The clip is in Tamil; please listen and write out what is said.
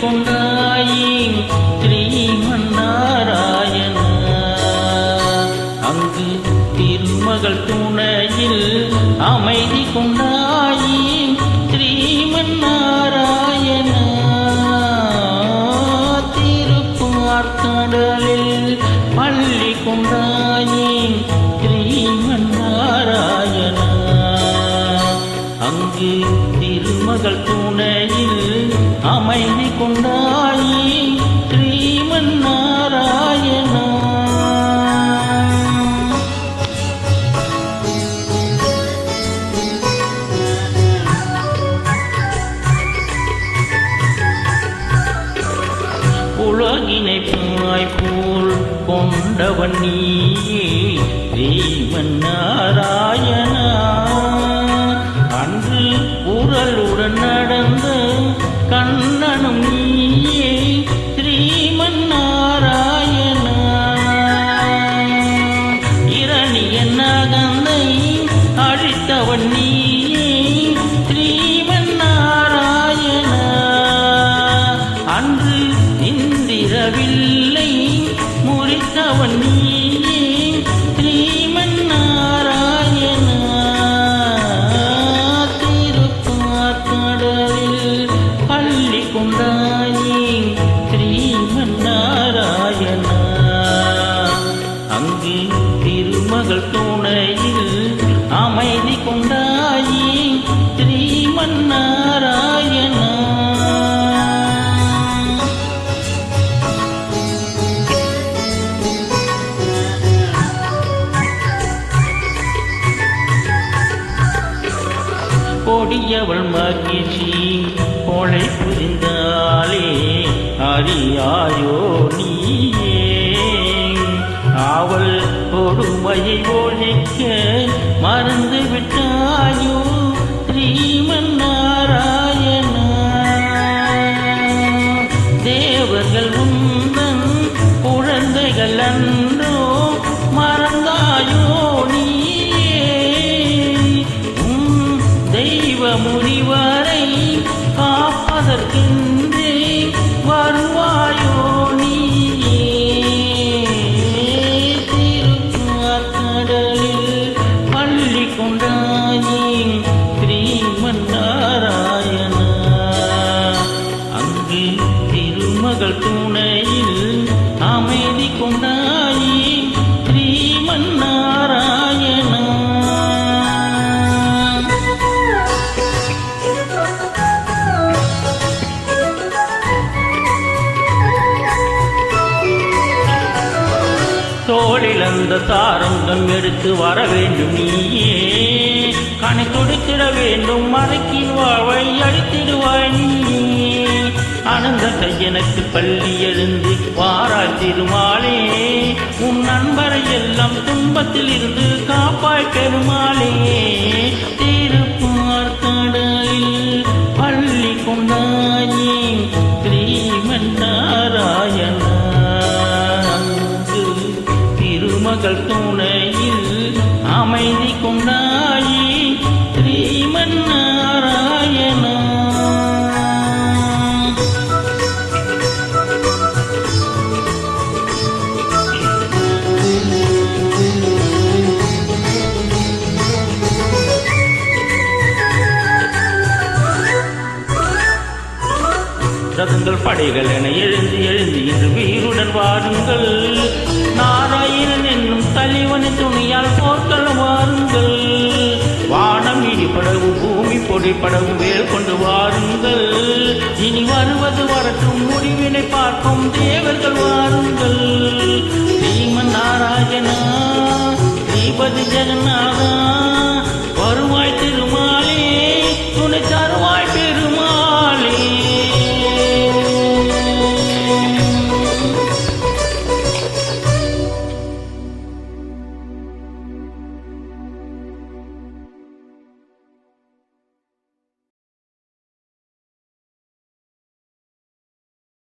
கொண்டாயி ஸ்ரீமன்னாராயண. அங்கு திருமகள் துணையில் அமைதி கொண்டாயி ஸ்ரீமன்னாராயண. திருப்பார்கடலில் பள்ளி கொண்டாயி ஸ்ரீமன்னாராயண. அங்கு திருமகள் உலகினை பாய்போல் கொண்டவன் நீயே தேவன் நாராயணா. நாராயணா. கொடியவள் மகிழ்ச்சி கொலை புரிந்தாலே அறியாயோ நீயே. அவள் கொடுமையை ஒழிக்க மறந்து செயலன்றோ மறந்தாயோ நீயே. உம் தெய்வ முனிவரை காப்பதற்கின்றே வருவாயோ நீயே. பள்ளி கொண்டாயே ஸ்ரீமன் நாராயணா. அங்கு திருமகள் தூண தோளில் அந்த தாரங்கம் எடுத்து வர வேண்டும் நீயே. கணை கொடுத்திட வேண்டும் மறைக்கின் வாழ்வை அழித்திடுவாய் நீயே. அனந்தத்தை எனக்கு பள்ளி எழுந்து வாராய் திருமாலே. உன் நண்பரை எல்லாம் துன்பத்தில் இருந்து காப்பாய் பெருமாளே திருமகள் துணையில் படைகள் என எழுந்து எழுந்து இன்று வீருடன் வாருங்கள். நாராயணன் என்னும் தலைவனை துணியால் போர்க்களம் வாருங்கள். வானம் இடிபடவும் பூமி பொடிப்படவும் வேல் கொண்டு வாருங்கள். இனி வருவது வரட்டும் முடிவினை பார்க்கும் தேவர்கள் வாருங்கள். ஸ்ரீமன் நாராயணா ஸ்ரீபதி ஜெகநாதா.